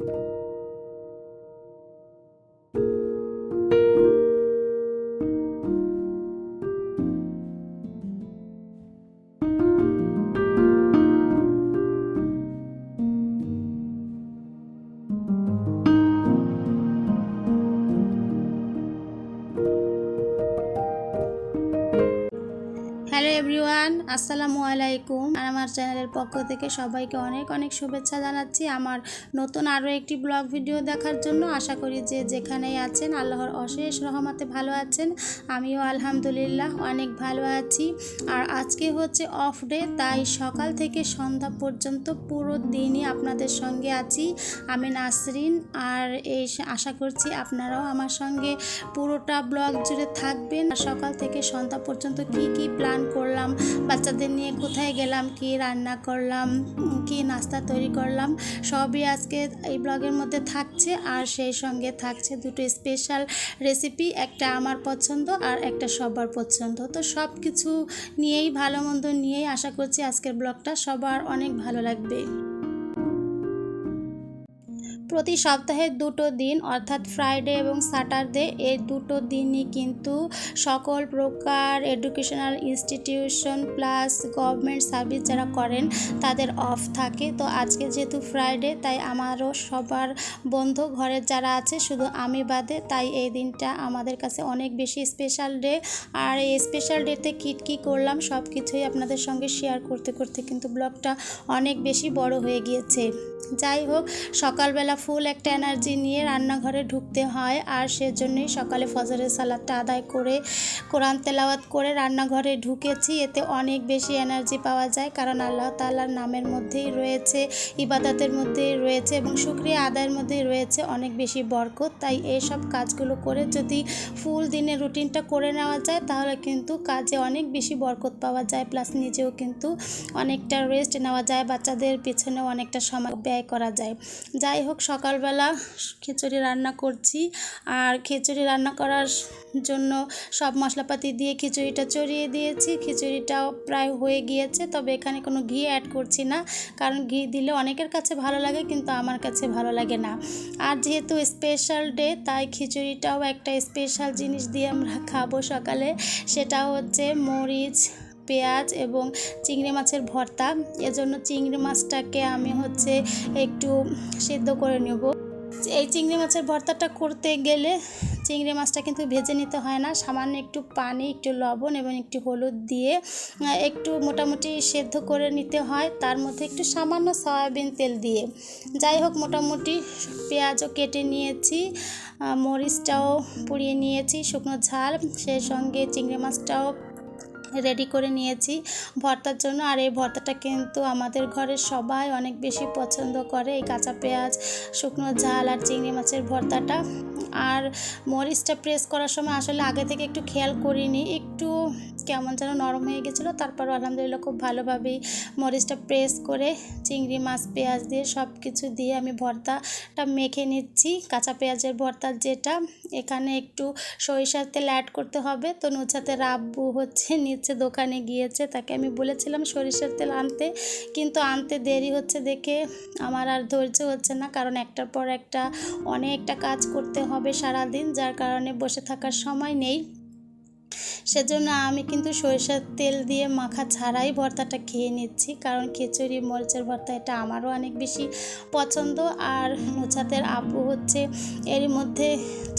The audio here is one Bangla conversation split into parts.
you আমার চ্যানেলের পক্ষ থেকে সবাইকে অনেক অনেক শুভেচ্ছা জানাচ্ছি আমার নতুন আরও একটি ব্লগ ভিডিও দেখার জন্য। আশা করি যে যেখানেই আছেন, আল্লাহর অশেষ রহমতে ভালো আছেন। আমিও আলহামদুলিল্লাহ অনেক ভালো আছি। আর আজকে হচ্ছে অফ ডে তাই সকাল থেকে সন্ধ্যা পর্যন্ত পুরো দিনই আপনাদের সঙ্গে আছি। আমি নাসরিন আর এই আশা করছি আপনারাও আমার সঙ্গে পুরোটা ব্লগ জুড়ে থাকবেন। আর সকাল থেকে সন্ধ্যা পর্যন্ত কি কি প্ল্যান করলাম, বাচ্চাদের নিয়ে কোথায় গেলাম, কি রান্না করলাম, কি নাস্তা তৈরি করলাম, সবই আজকে এই ব্লগের মধ্যে থাকছে। আর সেই সঙ্গে থাকছে দুটো স্পেশাল রেসিপি একটা আমার পছন্দ আর একটা সবার পছন্দ। তো সব কিছু নিয়েই, ভালো মন্দ নিয়েই আশা করছি আজকের ব্লগটা সবার অনেক ভালো লাগবে। প্রতি সপ্তাহে দুটো দিন, অর্থাৎ ফ্রাইডে এবং স্যাটারডে এই দুটো দিনই কিন্তু সকল প্রকার educational institution plus government service যারা করেন, তাদের অফ থাকে। তো আজকে যেহেতু ফ্রাইডে তাই আমারও সবার বন্ধু ঘরের যারা আছে, শুধু আমি বাদে, তাই এই দিনটা আমাদের কাছে অনেক বেশি স্পেশাল ডে আর এই স্পেশাল ডেতে কী কী করলাম সব কিছুই আপনাদের সঙ্গে শেয়ার করতে করতে কিন্তু ব্লগটা অনেক বেশি বড় হয়ে গিয়েছে। যাই হোক, সকালবেলা ফুল একটা এনার্জি নিয়ে রান্নাঘরে ঢুকতে হয় আর সেজন্যই সকালে ফজরের সালাদটা আদায় করে, কোরআন তেলাওয়াত করে রান্নাঘরে ঢুকেছি। এতে অনেক বেশি এনার্জি পাওয়া যায় কারণ আল্লাহ তাআলার নামের মধ্যেই রয়েছে, ইবাদতের মধ্যেই রয়েছে এবং শুক্রিয়া আদায়ের মধ্যেই রয়েছে অনেক বেশি বরকত। তাই এই সব কাজগুলো করে যদি ফুল দিনের রুটিনটা করে নেওয়া যায় তাহলে কিন্তু কাজে অনেক বেশি বরকত পাওয়া যায়। প্লাস নিজেও কিন্তু অনেকটা রেস্ট নেওয়া যায়, বাচ্চাদের পেছনেও অনেকটা সময় ব্যয় করা যায়। যাই হোক, সকালবেলা খিচুড়ি রান্না করছি। আর খিচুড়ি রান্না করার জন্য সব মশলাপাতি দিয়ে খিচুড়িটা চড়িয়ে দিয়েছি। খিচুড়িটাও প্রায় হয়ে গিয়েছে, তবে এখানে কোনো ঘি অ্যাড করছি না। কারণ ঘি দিলে অনেকের কাছে ভালো লাগে, কিন্তু আমার কাছে ভালো লাগে না। আর যেহেতু স্পেশাল ডে তাই খিচুড়িটাও একটা স্পেশাল জিনিস দিয়ে আমরা খাব সকালে। সেটা হচ্ছে মরিচ পেঁয়াজ এবং চিংড়ি মাছের ভর্তা। এজন্য চিংড়ি মাছটাকে আমি হচ্ছে একটু সেদ্ধ করে নেব। এই চিংড়ি মাছের ভর্তাটা করতে গেলে চিংড়ি মাছটা কিন্তু ভেজে নিতে হয় না। সামান্য একটু পানি, একটু লবণ এবং একটু হলুদ দিয়ে একটু মোটামুটি সেদ্ধ করে নিতে হয়। তার মধ্যে একটু সামান্য সয়াবিন তেল দিয়ে। যাই হোক, মোটামুটি পেঁয়াজও কেটে নিয়েছি মরিচটাও পুড়িয়ে নিয়েছি, শুকনো ঝাল। সেই সঙ্গে চিংড়ি মাছটাও রেডি করে নিয়েছি ভর্তার জন্য। আর এই ভর্তাটা কিন্তু আমাদের ঘরের সবাই অনেক বেশি পছন্দ করে। এই কাঁচা পেঁয়াজ, শুকনো ঝাল আর চিংড়ি মাছের ভর্তাটা। আর মরিচটা প্রেস করার সময় আসলে আগে থেকে একটু খেয়াল করিনি। একটু কেমন যেন নরম হয়ে গেছিল। তারপর আলহামদুলিল্লাহ খুব ভালোভাবেই মরিচটা প্রেস করে চিংড়ি মাছ, পেঁয়াজ দিয়ে সব কিছু দিয়ে আমি ভর্তাটা মেখে নিচ্ছি। কাঁচা পেঁয়াজের ভর্তা যেটা, এখানে একটু সরিষার তেল অ্যাড করতে হবে। তো নুচাতে রাব্বু হচ্ছে নিচে। দোকানে গিয়েছে, তাকে আমি বলেছিলাম সরিষার তেল আনতে, কিন্তু আনতে দেরি হচ্ছে দেখে আমার আর ধৈর্য হচ্ছে না, কারণ একটার পর একটা অনেকটা কাজ করতে হবে সারাদিন, যার কারণে বসে থাকার সময় নেই। সেজন্য আমি কিন্তু সরিষার তেল দিয়ে মাখা ছাড়াই ভর্তাটা খেয়ে নিচ্ছি। কারণ খিচুড়ি, মরিচের ভর্তা এটা আমারও অনেক বেশি পছন্দ। আর নুছাতের আপু হচ্ছে এরই মধ্যে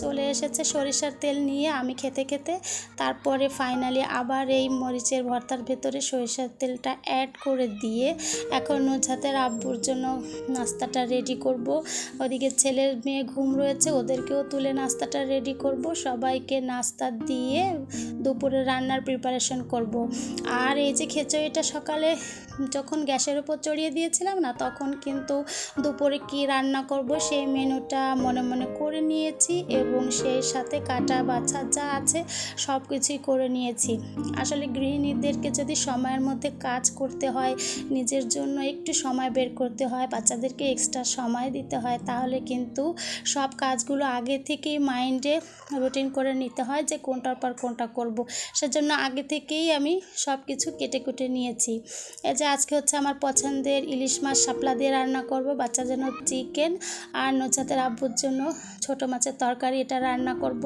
চলে এসেছে সরিষার তেল নিয়ে আমি খেতে খেতে। তারপরে ফাইনালি আবার এই মরিচের ভর্তার ভেতরে সরিষার তেলটা অ্যাড করে দিয়ে এখন নুছাতের আব্বুর জন্য নাস্তাটা রেডি করব। ওদিকে ছেলের মেয়ে ঘুম রয়েছে, ওদেরকেও তুলে নাস্তাটা রেডি করব। সবাইকে নাস্তা দিয়ে দুপুরে রান্নার প্রিপারেশন করব। আর এই যে খিচুড়িটা সকালে যখন গ্যাসের উপর চড়িয়ে দিয়েছিলাম না, তখন কিন্তু দুপুরে কি রান্না করব সেই মেনুটা মনে মনে করে নিয়েছি এবং সেই সাথে কাটা বাছা যা আছে সব কিছুই করে নিয়েছি। আসলে গৃহিণীদেরকে যদি সময়ের মধ্যে কাজ করতে হয়, নিজের জন্য একটু সময় বের করতে হয়, বাচ্চাদেরকে এক্সট্রা সময় দিতে হয়, তাহলে কিন্তু সব কাজগুলো আগে থেকেই মাইন্ডে রুটিন করে নিতে হয় যে কোনটার পর কোনটা করব। সেজন্য আগে থেকেই আমি সব কিছু কেটে কুটে নিয়েছি। এই যে আজকে হচ্ছে আমার পছন্দের ইলিশ মাছ শাপলা দিয়ে রান্না করব বাচ্চার জন্য চিকেন আর নজাতের আব্বুর জন্য ছোট মাছের তরকারি এটা রান্না করব।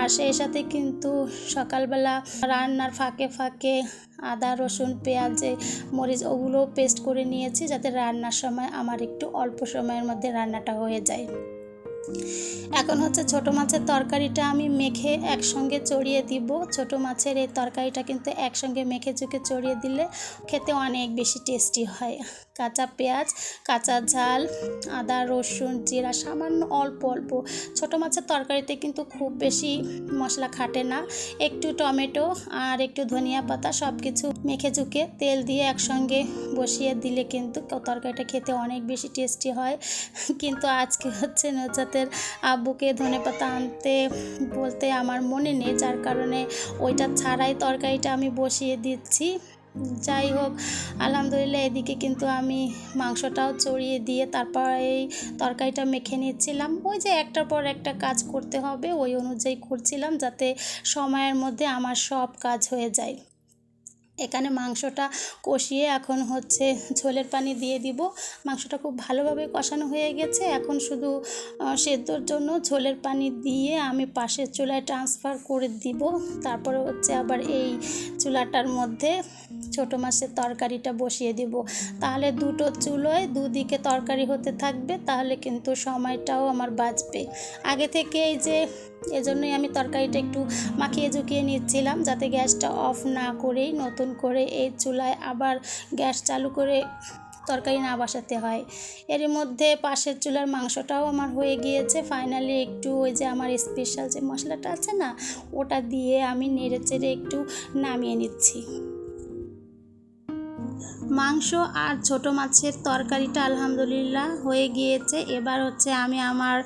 আর সেই সাথে কিন্তু সকালবেলা রান্নার ফাঁকে ফাঁকে আদা, রসুন, পেঁয়াজে, মরিচ ওগুলো পেস্ট করে নিয়েছি যাতে রান্নার সময় আমার একটু অল্প সময়ের মধ্যে রান্নাটা হয়ে যায়। এখন হচ্ছে ছোট মাছের তরকারিটা আমি মেখে একসঙ্গে চড়িয়ে দিব। ছোট মাছের এই তরকারিটা কিন্তু একসঙ্গে মেখে চুকে চড়িয়ে দিলে খেতে অনেক বেশি টেস্টি হয়। কাঁচা পেঁয়াজ, কাঁচা ঝাল, আদা, রসুন, জিরা সামান্য অল্প অল্প। ছোট মাছের তরকারিতে কিন্তু খুব বেশি মশলা খাটে না। একটু টমেটো আর একটু ধনিয়া পাতা সব কিছু মেখে চুকে তেল দিয়ে একসঙ্গে বসিয়ে দিলে কিন্তু তরকারিটা খেতে অনেক বেশি টেস্টি হয়। কিন্তু আজকে হচ্ছে নজাতের আব্বুকে ধনে পাতা আনতে বলতে আমার মনে নেই, যার কারণে ওইটা ছাড়াই তরকারিটা আমি বসিয়ে দিচ্ছি। যাই হোক, আলহামদুলিল্লাহ এদিকে কিন্তু আমি মাংসটাও চড়িয়ে দিয়ে তারপর এই তরকারিটা মেখে নিচ্ছিলাম। ওই যে একটার পর একটা কাজ করতে হবে, ওই অনুযায়ী করছিলাম যাতে সময়ের মধ্যে আমার সব কাজ হয়ে যায়। এখানে মাংসটা কষিয়ে এখন হচ্ছে ঝোলের পানি দিয়ে দিব। মাংসটা খুব ভালোভাবে কষানো হয়ে গেছে। এখন শুধু সেদ্ধর জন্য ঝোলের পানি দিয়ে আমি পাশের চুলায় ট্রান্সফার করে দিব। তারপরে হচ্ছে আবার এই চুলাটার মধ্যে ছোটো মাছের তরকারিটা বসিয়ে দিব। তাহলে দুটো চুলোয় দুদিকে তরকারি হতে থাকবে, তাহলে কিন্তু সময়টাও আমার বাঁচবে। আগে থেকে এই যে এজন্যই আমি তরকারিটা একটু মাখিয়ে ঝুঁকিয়ে নিচ্ছিলাম যাতে গ্যাসটা অফ না করেই নতুন করে এই চুলায় আবার গ্যাস চালু করে তরকারি না বসাতে হয়। এর মধ্যে পাশের চুলার মাংসটাও আমার হয়ে গিয়েছে। ফাইনালি একটু ওই যে আমার স্পেশাল যে মশলাটা আছে না, ওটা দিয়ে আমি নেড়ে চেড়ে একটু নামিয়ে নিচ্ছি। মাংস আর ছোট মাছের তরকারিটা আলহামদুলিল্লাহ হয়ে গিয়েছে। এবার হচ্ছে আমি আমার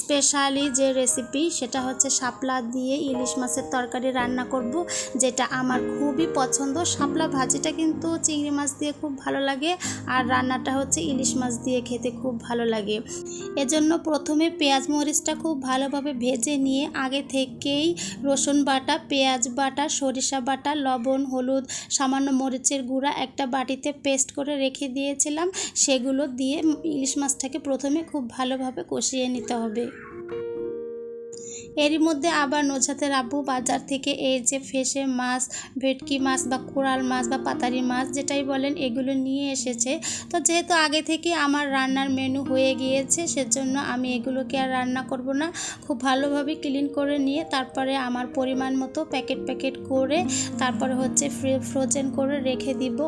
স্পেশালি যে রেসিপি সেটা হচ্ছে শাপলা দিয়ে ইলিশ মাছের তরকারি রান্না করব, যেটা আমার খুবই পছন্দ। শাপলা ভাজিটা কিন্তু চিংড়ি মাছ দিয়ে খুব ভালো লাগে আর রান্নাটা হচ্ছে ইলিশ মাছ দিয়ে খেতে খুব ভালো লাগে। এজন্য প্রথমে পেঁয়াজ মরিচটা খুব ভালোভাবে ভেজে নিয়ে আগে থেকেই রসুন বাটা, পেঁয়াজ বাটা, সরিষা বাটা, লবণ, হলুদ, সামান্য মরিচের গুঁড়া একটা বাটিতে পেস্ট করে রেখে দিয়েছিলাম সেগুলো দিয়ে ইলিশ মাছটাকে প্রথমে খুব ভালোভাবে কষিয়ে নিতে হবে। এরই মধ্যে আবার নজাতের আব্বু বাজার থেকে এই যে ফেসে মাছ, ভেটকি মাছ বা কোরাল মাছ বা পাতারি মাছ যেটাই বলেন, এগুলো নিয়ে এসেছে। তো যেহেতু আগে থেকে আমার রান্নার মেনু হয়ে গিয়েছে, সেজন্য আমি এগুলোকে আর রান্না করব না। খুব ভালোভাবে ক্লিন করে নিয়ে তারপরে আমার পরিমাণ মতো প্যাকেট প্যাকেট করে তারপরে হচ্ছে ফ্রোজেন করে রেখে দিব।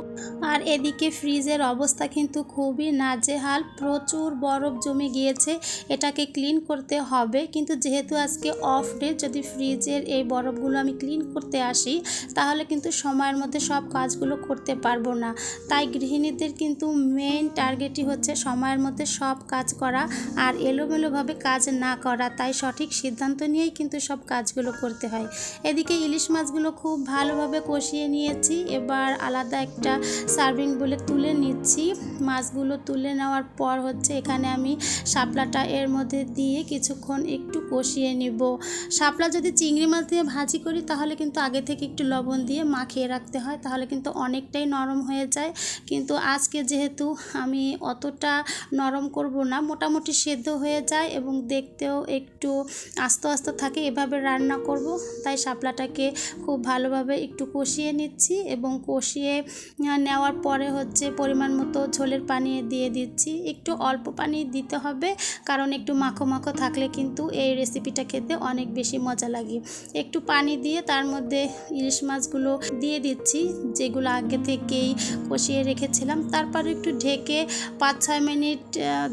আর এদিকে ফ্রিজের অবস্থা কিন্তু খুবই নাজেহাল, প্রচুর বরফ জমে গিয়েছে, এটাকে ক্লিন করতে হবে। কিন্তু যেহেতু আজকে অফ ডে যদি ফ্রিজের এই বরফগুলো আমি ক্লিন করতে আসি, তাহলে কিন্তু সময়ের মধ্যে সব কাজগুলো করতে পারব না। তাই গৃহিণীদের কিন্তু মেন টার্গেটই হচ্ছে সময়ের মধ্যে সব কাজ করা আর এলোমেলোভাবে কাজ না করা। তাই সঠিক সিদ্ধান্ত নিয়েই কিন্তু সব কাজগুলো করতে হয়। এদিকে ইলিশ মাছগুলো খুব ভালোভাবে কষিয়ে নিয়েছি। এবার আলাদা একটা সার্ভিং বলে তুলে নিচ্ছি। মাছগুলো তুলে নেওয়ার পর হচ্ছে এখানে আমি শাপলাটা এর মধ্যে দিয়ে কিছুক্ষণ একটু কষিয়ে নিব। শাপলা যদি চিংড়ি মাছ দিয়ে ভাজি করি, তাহলে কিন্তু আগে থেকে একটু লবণ দিয়ে মাখিয়ে রাখতে হয়, তাহলে কিন্তু অনেকটাই নরম হয়ে যায়। কিন্তু আজকে যেহেতু আমি অতটা নরম করব না, মোটামুটি সেদ্ধ হয়ে যায় এবং দেখতেও একটু আস্তে আস্তে থাকে, এভাবে রান্না করব। তাই শাপলাটাকে খুব ভালোভাবে একটু কষিয়ে নিচ্ছি এবং কষিয়ে নেওয়ার পরে হচ্ছে পরিমাণ মতো ঝোলের পানি দিয়ে দিচ্ছি। একটু অল্প পানি দিতে হবে, কারণ একটু মাখো মাখো থাকলে কিন্তু এই রেসিপিটা খেতে অনেক বেশি মজা লাগে। একটু পানি দিয়ে তার মধ্যে ইলিশ মাছগুলো দিয়ে দিচ্ছি, যেগুলো আগে থেকেই কষিয়ে রেখেছিলাম। তারপর একটু ঢেকে পাঁচ, ছয় মিনিট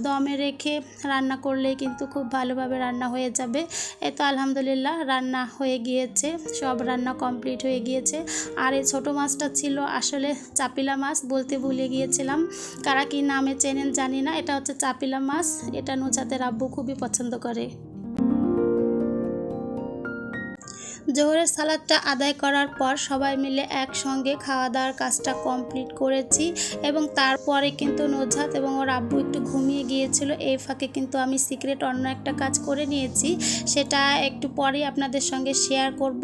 দমে রেখে রান্না করলে কিন্তু খুব ভালোভাবে রান্না হয়ে যাবে। এই তো আলহামদুলিল্লাহ রান্না হয়ে গিয়েছে, সব রান্না কমপ্লিট হয়ে গিয়েছে। আর এই ছোটো মাছটা ছিল আসলে চাপিলা মাছ বলতে ভুলে গিয়েছিলাম। কারা কি নামে চেনেন জানি না, এটা হচ্ছে চাপিলা মাছ, এটা নুচাতের আব্বু খুবই পছন্দ করে। জোহরের সালাদটা আদায় করার পর সবাই মিলে একসঙ্গে খাওয়া দাওয়ার কাজটা কমপ্লিট করেছি এবং তারপরে কিন্তু নজাত এবং ওর আব্বু একটু ঘুমিয়ে গিয়েছিল। এই ফাঁকে কিন্তু আমি সিক্রেট অন্য একটা কাজ করে নিয়েছি। সেটা একটু পরেই আপনাদের সঙ্গে শেয়ার করব।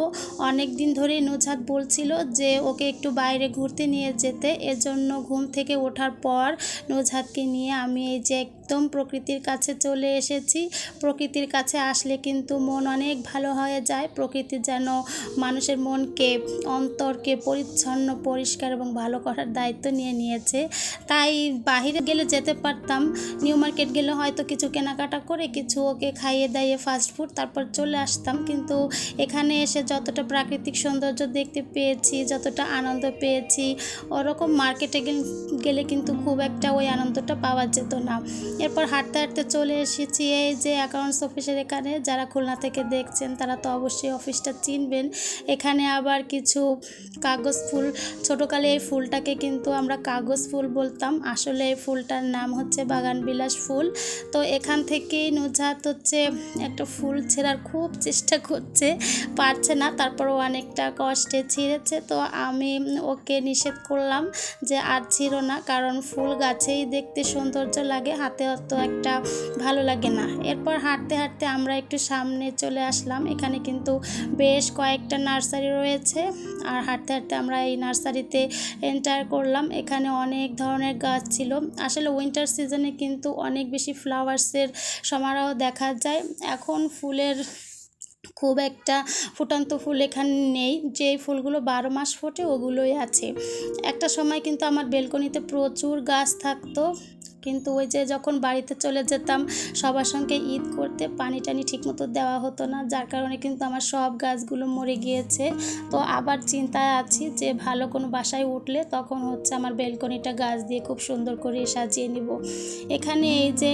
অনেক দিন ধরেই নজাত বলছিল যে ওকে একটু বাইরে ঘুরতে নিয়ে যেতে। এজন্য ঘুম থেকে ওঠার পর নজাতকে নিয়ে আমি এই যে একদম প্রকৃতির কাছে চলে এসেছি। প্রকৃতির কাছে আসলে কিন্তু মন অনেক ভালো হয়ে যায়। প্রকৃতি যেন মানুষের মনকে, অন্তরকে পরিচ্ছন্ন, পরিষ্কার এবং ভালো করার দায়িত্ব নিয়ে নিয়েছে। তাই বাহিরে গেলে যেতে পারতাম। নিউ মার্কেট গেলে হয়তো কিছু কেনাকাটা করে, কিছু ওকে খাইয়ে দাইয়ে ফাস্ট ফুড তারপর চলে আসতাম। কিন্তু এখানে এসে যতটা প্রাকৃতিক সৌন্দর্য দেখতে পেয়েছি, যতটা আনন্দ পেয়েছি, ওরকম মার্কেটে গেলে কিন্তু খুব একটা ওই আনন্দটা পাওয়া যেত না। এরপর হাঁটতে হাঁটতে চলে এসেছি। এই যে অ্যাকাউন্টস অফিসের এখানে, যারা খুলনা থেকে দেখছেন, তারা তো অবশ্যই অফিসটা চিনবেন। এখানে আবার কিছু কাগজ ফুল। ছোটোকালে এই ফুলটাকে কিন্তু আমরা কাগজ ফুল বলতাম। আসলে এই ফুলটার নাম হচ্ছে বাগান বিলাস ফুল। তো এখান থেকেই নুজাত হচ্ছে একটা ফুল ছেঁড়ার খুব চেষ্টা করছে। পারছে না, তারপরও অনেকটা কষ্টে ছিঁড়েছে। তো আমি ওকে নিষেধ করলাম যে আর ছিঁড়ো না, কারণ ফুল গাছেই দেখতে সৌন্দর্য লাগে, হাতে অত একটা ভালো লাগে না। এরপর হাঁটতে হাঁটতে আমরা একটু সামনে চলে আসলাম। এখানে কিন্তু বেশ কয়েকটা নার্সারি রয়েছে। আর হাঁটতে হাঁটতে আমরা এই নার্সারিতে এন্টার করলাম। এখানে অনেক ধরনের গাছ ছিল। আসলে উইন্টার সিজনে কিন্তু অনেক বেশি ফ্লাওয়ার্সের সমারোহ দেখা যায়। এখন ফুলের খুব একটা ফুটন্ত ফুল এখানে নেই। যে ফুলগুলো বারো মাস ফোটে ওগুলোই আছে। একটা সময় কিন্তু আমার বেলকনিতে প্রচুর গাছ থাকতো। কিন্তু ওই যে যখন বাড়িতে চলে যেতাম, সবার সঙ্গে ঈদ করতে পানি টানি ঠিকমতো দেওয়া হতো না, যার কারণে কিন্তু আমার সব গাছগুলো মরে গিয়েছে। তো আবার চিন্তায় আছি যে ভালো কোনো বাসায় উঠলে তখন হচ্ছে আমার বেলকনিটা গাছ দিয়ে খুব সুন্দর করে সাজিয়ে নিব। এখানে এই যে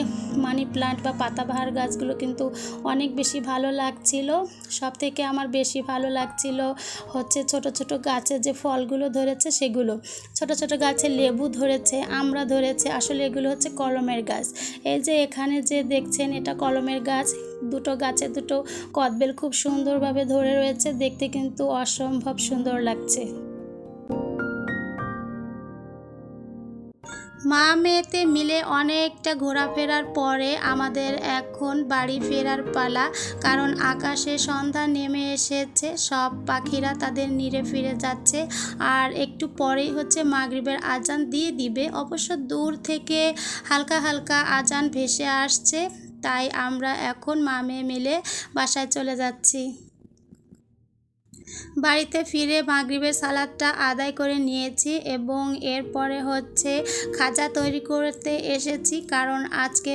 মানি প্লান্ট বা পাতাবাহার গাছগুলো কিন্তু অনেক বেশি ভালো লাগছিল। সব থেকে আমার বেশি ভালো লাগছিল হচ্ছে ছোট ছোট গাছে যে ফলগুলো ধরেছে সেগুলো। ছোট ছোট গাছে লেবু ধরেছে, আমরা ধরেছে, আসলে এগুলো হচ্ছে কলমের গাছ। এই যে এখানে যে দেখছেন এটা কলমের গাছ। দুটো গাছে দুটো কদবেল খুব সুন্দরভাবে ধরে রয়েছে। দেখতে কিন্তু অসম্ভব সুন্দর লাগছে। মা মেয়েতে মিলে অনেকটা ঘোরাফেরার পরে আমাদের এখন বাড়ি ফেরার পালা, কারণ আকাশে সন্ধ্যা নেমে এসেছে, সব পাখিরা তাদের নিরে ফিরে যাচ্ছে, আর একটু পরেই হচ্ছে মাগরিবের আজান দিয়ে দিবে। অবশ্য দূর থেকে হালকা হালকা আজান ভেসে আসছে, তাই আমরা এখন মা মেয়ে মিলে বাসায় চলে যাচ্ছি। বাড়িতে ফিরে মাগরিবের সালাদটা আদায় করে নিয়েছি এবং এরপরে হচ্ছে খাজা তৈরি করতে এসেছি, কারণ আজকে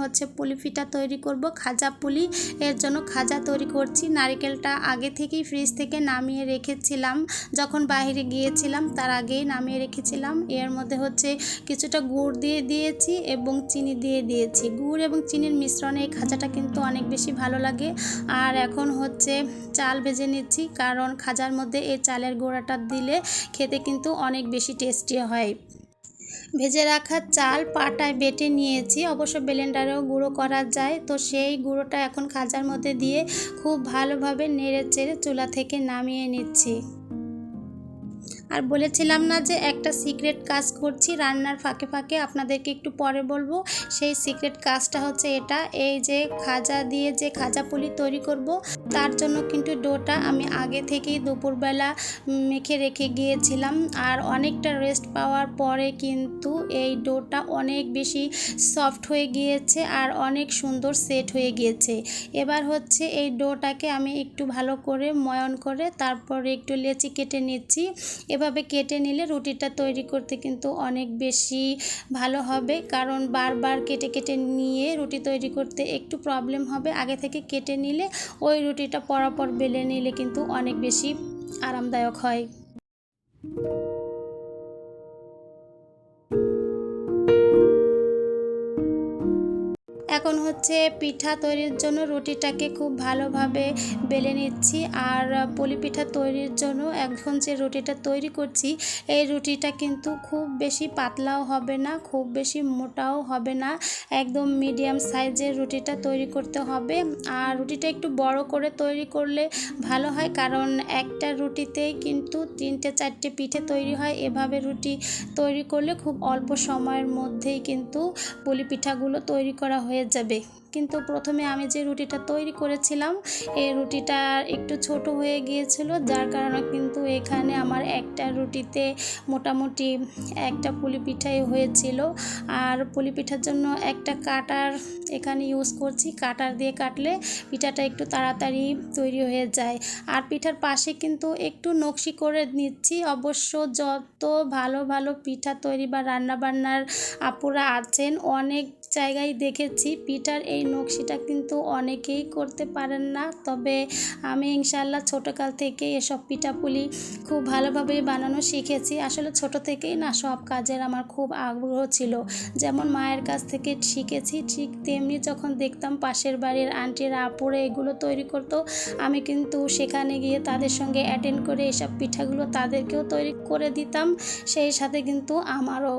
হচ্ছে পুলি তৈরি করব, খাজা পুলি। এর জন্য খাজা তৈরি করছি। নারিকেলটা আগে থেকেই ফ্রিজ থেকে নামিয়ে রেখেছিলাম। যখন বাইরে গিয়েছিলাম, তার আগেই নামিয়ে রেখেছিলাম। এর মধ্যে হচ্ছে কিছুটা গুড় দিয়ে দিয়েছি এবং চিনি দিয়ে দিয়েছি। গুড় এবং চিনির মিশ্রণে এই খাজাটা কিন্তু অনেক বেশি ভালো লাগে। আর এখন হচ্ছে চাল ভেজে নিচ্ছি, কারণ খাজার মধ্যে এই চালের গোড়াটা দিলে খেতে কিন্তু অনেক বেশি টেস্টি হয়। ভেজে রাখা চাল পাটায় বেটে নিয়েছি, অবশ্য ব্লেন্ডারেও গুঁড়ো করা যায়। তো সেই গুঁড়োটা এখন খাজার মধ্যে দিয়ে খুব ভালোভাবে নেড়ে চেড়ে চুলা থেকে নামিয়ে নিচ্ছি। আর বলেছিলাম না যে একটা সিক্রেট কাজ করছি, রান্নার ফাঁকে ফাঁকে আপনাদেরকে একটু পরে বলব। সেই সিক্রেট কাজটা হচ্ছে এটা, এই যে খাজা দিয়ে যে খাজা পুলি তৈরি করব, তার জন্য কিন্তু ডোটা আমি আগে থেকেই দুপুরবেলা মেখে রেখে গিয়েছিলাম। আর অনেকটা রেস্ট পাওয়ার পরে কিন্তু এই ডোটা অনেক বেশি সফট হয়ে গিয়েছে আর অনেক সুন্দর সেট হয়ে গিয়েছে। এবার হচ্ছে এই ডোটাকে আমি একটু ভালো করে ময়ন করে তারপরে একটু লেচি কেটে নিচ্ছি। এভাবে কেটে নিলে রুটিটা তৈরি করতে কিন্তু অনেক বেশি ভালো হবে। কারণ বারবার কেটে কেটে নিয়ে রুটি তৈরি করতে একটু প্রবলেম হবে। আগে থেকে কেটে নিলে ওই রুটিটা পরাপর বেলে নিলে কিন্তু অনেক বেশি আরামদায়ক হয়। এখন হচ্ছে পিঠা তৈরির জন্য রুটিটাকে খুব ভালোভাবে বেলে নিচ্ছি। আর পুলি পিঠা তৈরির জন্য এখন যে রুটিটা তৈরি করছি, এই রুটিটা কিন্তু খুব বেশি পাতলাও হবে না, খুব বেশি মোটাও হবে না। একদম মিডিয়াম সাইজের রুটিটা তৈরি করতে হবে। আর রুটিটা একটু বড় করে তৈরি করলে ভালো হয়, কারণ একটা রুটিতেই কিন্তু তিনটে, চারটে পিঠে তৈরি হয়। এভাবে রুটি তৈরি করলে খুব অল্প সময়ের মধ্যেই কিন্তু পুলি পিঠাগুলো তৈরি করা হয়ে যাবে। কিন্তু প্রথমে আমি যে রুটিটা তৈরি করেছিলাম, এই রুটিটা একটু ছোট হয়ে গিয়েছিল, যার কারণে কিন্তু এখানে আমার একটা রুটিতে মোটামুটি একটা পুলি পিঠাই হয়েছিল। আর পুলি পিঠার জন্য একটা কাটার এখানে ইউজ করছি, কাটার দিয়ে কাটলে পিঠাটা একটু তাড়াতাড়ি তৈরি হয়ে যায়। আর পিঠার পাশে কিন্তু একটু নকশি করে নিচ্ছি, অবশ্য যত ভালো ভালো পিঠা তৈরি বা রান্নাবান্নার আপুরা আছেন, অনেক জায়গায় দেখেছি। পিঠার এই নকশিটা কিন্তু অনেকেই করতে পারেন না। তবে আমি ইনশাল্লাহ ছোটোকাল থেকে এসব পিঠাপুলি খুব ভালোভাবে বানানো শিখেছি। আসলে ছোট থেকেই না সব কাজের আমার খুব আগ্রহ ছিল। যেমন মায়ের কাছ থেকে শিখেছি, ঠিক তেমনি যখন দেখতাম পাশের বাড়ির আন্টিরা, আপুরে এগুলো তৈরি করতো, আমি কিন্তু সেখানে গিয়ে তাদের সঙ্গে অ্যাটেন্ড করে এসব পিঠাগুলো তাদেরকেও তৈরি করে দিতাম। সেই সাথে কিন্তু আমারও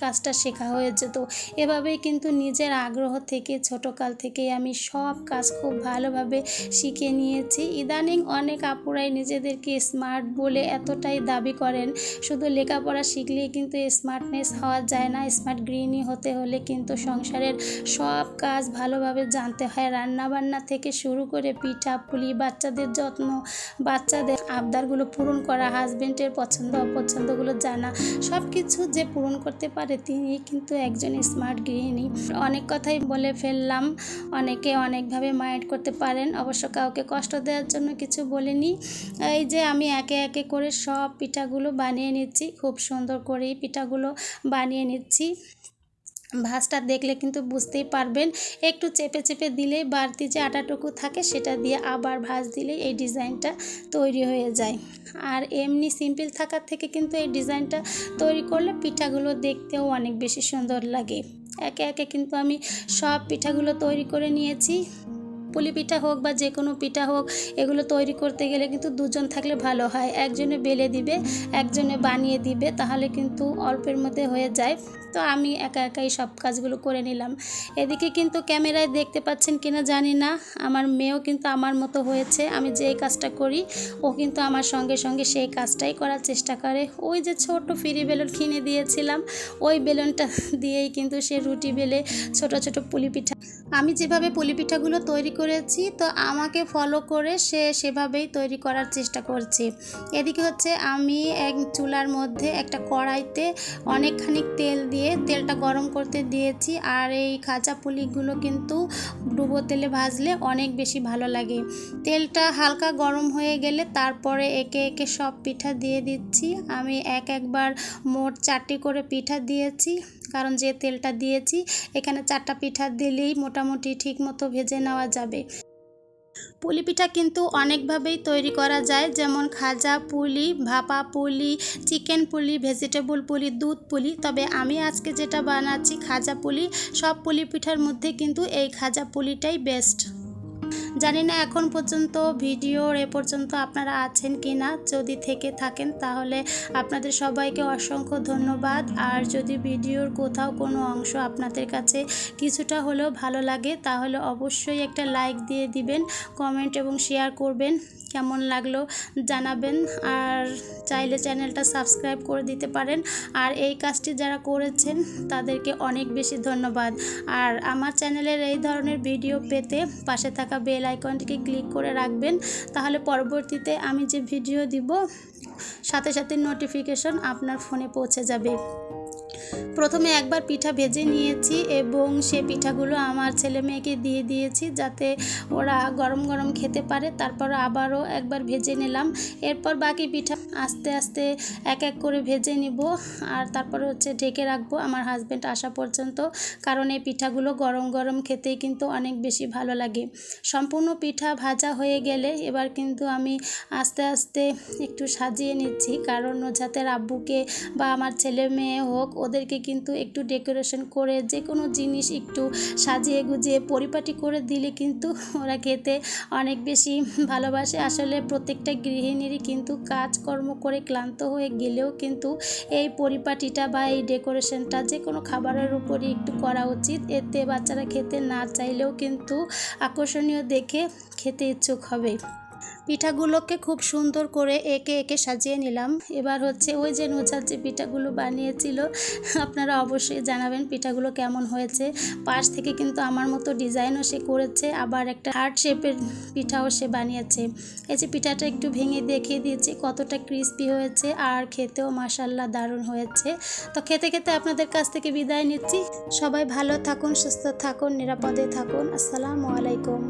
কাজটা শেখা হয়ে যেত। এভাবেই কিন্তু নিজের আগ্রহ থেকে, ছোটোকাল থেকেই আমি সব কাজ খুব ভালোভাবে শিখে নিয়েছি। ইদানিং অনেক আপুরাই নিজেদেরকে স্মার্ট বলে এতটাই দাবি করেন। শুধু লেখাপড়া শিখলেই কিন্তু স্মার্টনেস হওয়া যায় না স্মার্ট গৃহিণী হতে হলে কিন্তু সংসারের সব কাজ ভালোভাবে জানতে হয়। রান্নাবান্না থেকে শুরু করে পিঠা পুলি, বাচ্চাদের যত্ন, বাচ্চাদের আবদারগুলো পূরণ করা হাজবেন্ডের পছন্দ, অপছন্দগুলো জানা সব কিছু যে পূরণ করতে পারে তিনি কিন্তু একজন স্মার্ট গৃহিণী অনেক কথাই বলে ফেললাম। অনেকে অনেকভাবে মাইন্ড করতে পারেন, অবশ্য কাউকে কষ্ট দেওয়ার জন্য কিছু বলিনি। এই যে আমি একে একে করে সব পিঠাগুলো বানিয়ে নিচ্ছি, খুব সুন্দর করেই পিঠাগুলো বানিয়ে নিচ্ছি। ভাঁজটা দেখলে কিন্তু বুঝতেই পারবেন, একটু চেপে চেপে দিলেই বাড়তি যে আটাটুকু থাকে সেটা দিয়ে আবার ভাঁজ দিলেই এই ডিজাইনটা তৈরি হয়ে যায়। আর এমনি সিম্পল থাকার থেকে কিন্তু এই ডিজাইনটা তৈরি করলে পিঠাগুলো দেখতেও অনেক বেশি সুন্দর লাগে। একে একে কিন্তু আমি সব পিঠাগুলো তৈরি করে নিয়েছি। পুলি পিঠা হোক বা যে কোনো পিঠা হোক, এগুলো তৈরি করতে গেলে কিন্তু দুজন থাকলে ভালো হয়। একজনে বেলে দিবে, একজনে বানিয়ে দিবে, তাহলে কিন্তু অল্পের মধ্যে হয়ে যায়। তো আমি একা একাই সব কাজগুলো করে নিলাম। এদিকে কিন্তু ক্যামেরায় দেখতে পাচ্ছেন কিনা জানি না, আমার মেয়েও কিন্তু আমার মতো হয়েছে। আমি যেই কাজটা করি, ও কিন্তু আমার সঙ্গে সঙ্গে সেই কাজটাই করার চেষ্টা করে। ওই যে ছোট ফিরি বেলুন কিনে দিয়েছিলাম, ওই বেলুনটা দিয়েই কিন্তু সে রুটি বেলে ছোট ছোট পুলি পিঠা আমি যেভাবে পুলি পিঠাগুলো তৈরি করেছি, তো আমাকে ফলো করে সে সেভাবেই তৈরি করার চেষ্টা করছে। এদিকে হচ্ছে আমি এক চুলার মধ্যে একটা কড়াইতে অনেকখানি তেল দিয়ে, তেলটা গরম করতে দিয়েছি আর এই খাঁচা পুলিগুলো কিন্তু ডুবো তেলে ভাজলে অনেক বেশি ভালো লাগে। তেলটা হালকা গরম হয়ে গেলে তারপরে একে একে সব পিঠা দিয়ে দিচ্ছি। আমি এক একবার মোট চারটি করে পিঠা দিয়েছি। কারণ যে তেলটা দিয়েছি, এখানে চারটা পিঠা দিলেই মোটামুটি ঠিক মতো ভেজে নেওয়া যাবে। পুলি পিঠা কিন্তু অনেকভাবেই তৈরি করা যায়, যেমন খাজা পুলি, ভাপা পুলি, চিকেন পুলি, ভেজিটেবল পুলি, দুধ পুলি। তবে আমি আজকে যেটা বানাচ্ছি খাজা পুলি, সব পুলি পিঠার মধ্যে কিন্তু এই খাজা পুলিটাই বেস্ট জানি না এখন পর্যন্ত ভিডিওর এ পর্যন্ত আপনারা আছেন কি না যদি থেকে থাকেন তাহলে আপনাদের সবাইকে অসংখ্য ধন্যবাদ। আর যদি ভিডিওর কোথাও কোনো অংশ আপনাদের কাছে কিছুটা হলেও ভালো লাগে, তাহলে অবশ্যই একটা লাইক দিয়ে দিবেন, কমেন্ট এবং শেয়ার করবেন, কেমন লাগল জানাবেন। আর চাইলে চ্যানেলটা সাবস্ক্রাইব করে দিতে পারেন। আর এই কাজটি যারা করেছেন, তাদেরকে অনেক বেশি ধন্যবাদ। আর আমার চ্যানেলের এই ধরনের ভিডিও পেতে পাশে থাকা বেল আইকনটিকে ক্লিক করে রাখবেন, তাহলে পরবর্তীতে আমি যে ভিডিও দিব, সাথে সাথে নোটিফিকেশন আপনার ফোনে পৌঁছে যাবে। প্রথমে একবার পিঠা ভেজে নিয়েছি এবং সে পিঠাগুলো আমার ছেলে মেয়েকে দিয়ে দিয়েছি যাতে ওরা গরম গরম খেতে পারে। তারপর আবারও একবার ভেজে নিলাম। এরপর বাকি পিঠা আস্তে আস্তে এক এক করে ভেজে নিব আর তারপরে হচ্ছে ঢেকে রাখব আমার হাজব্যান্ড আসা পর্যন্ত কারণ এই পিঠাগুলো গরম গরম খেতেই কিন্তু অনেক বেশি ভালো লাগে। সম্পূর্ণ পিঠা ভাজা হয়ে গেলে এবার কিন্তু আমি আস্তে আস্তে একটু সাজিয়ে নিচ্ছি। কারণ যাতে আব্বুকে বা আমার ছেলে মেয়ে হোক ওদেরকে কিন্তু একটু ডেকোরেশন করে যে কোনো জিনিস একটু সাজিয়ে গুজিয়ে পরিপাটি করে দিলে কিন্তু ওরা খেতে অনেক বেশি ভালোবাসে। আসলে প্রত্যেকটা গৃহিণীরই কিন্তু কাজকর্ম করে ক্লান্ত হয়ে গেলেও কিন্তু এই পরিপাটিটা বা এই ডেকোরেশনটা যে কোনো খাবারের উপরই একটু করা উচিত। এতে বাচ্চারা খেতে না চাইলেও কিন্তু আকর্ষণীয় দেখে খেতে ইচ্ছুক হবে। পিঠাগুলোকে খুব সুন্দর করে একে একে সাজিয়ে নিলাম। এবার হচ্ছে ওই যে নুচার যে পিঠাগুলো বানিয়েছিল, আপনারা অবশ্যই জানাবেন পিঠাগুলো কেমন হয়েছে। পাশ থেকে কিন্তু আমার মতো ডিজাইনও সে করেছে, আবার একটা হার্ট শেপের পিঠাও সে বানিয়েছে। এই যে পিঠাটা একটু ভেঙে দেখিয়ে দিয়েছি, কতটা ক্রিস্পি হয়েছে আর খেতেও মাসাল্লাহ দারুণ হয়েছে। তো খেতে খেতে আপনাদের কাছ থেকে বিদায় নিচ্ছি। সবাই ভালো থাকুন, সুস্থ থাকুন, নিরাপদে থাকুন। আসসালামু আলাইকুম।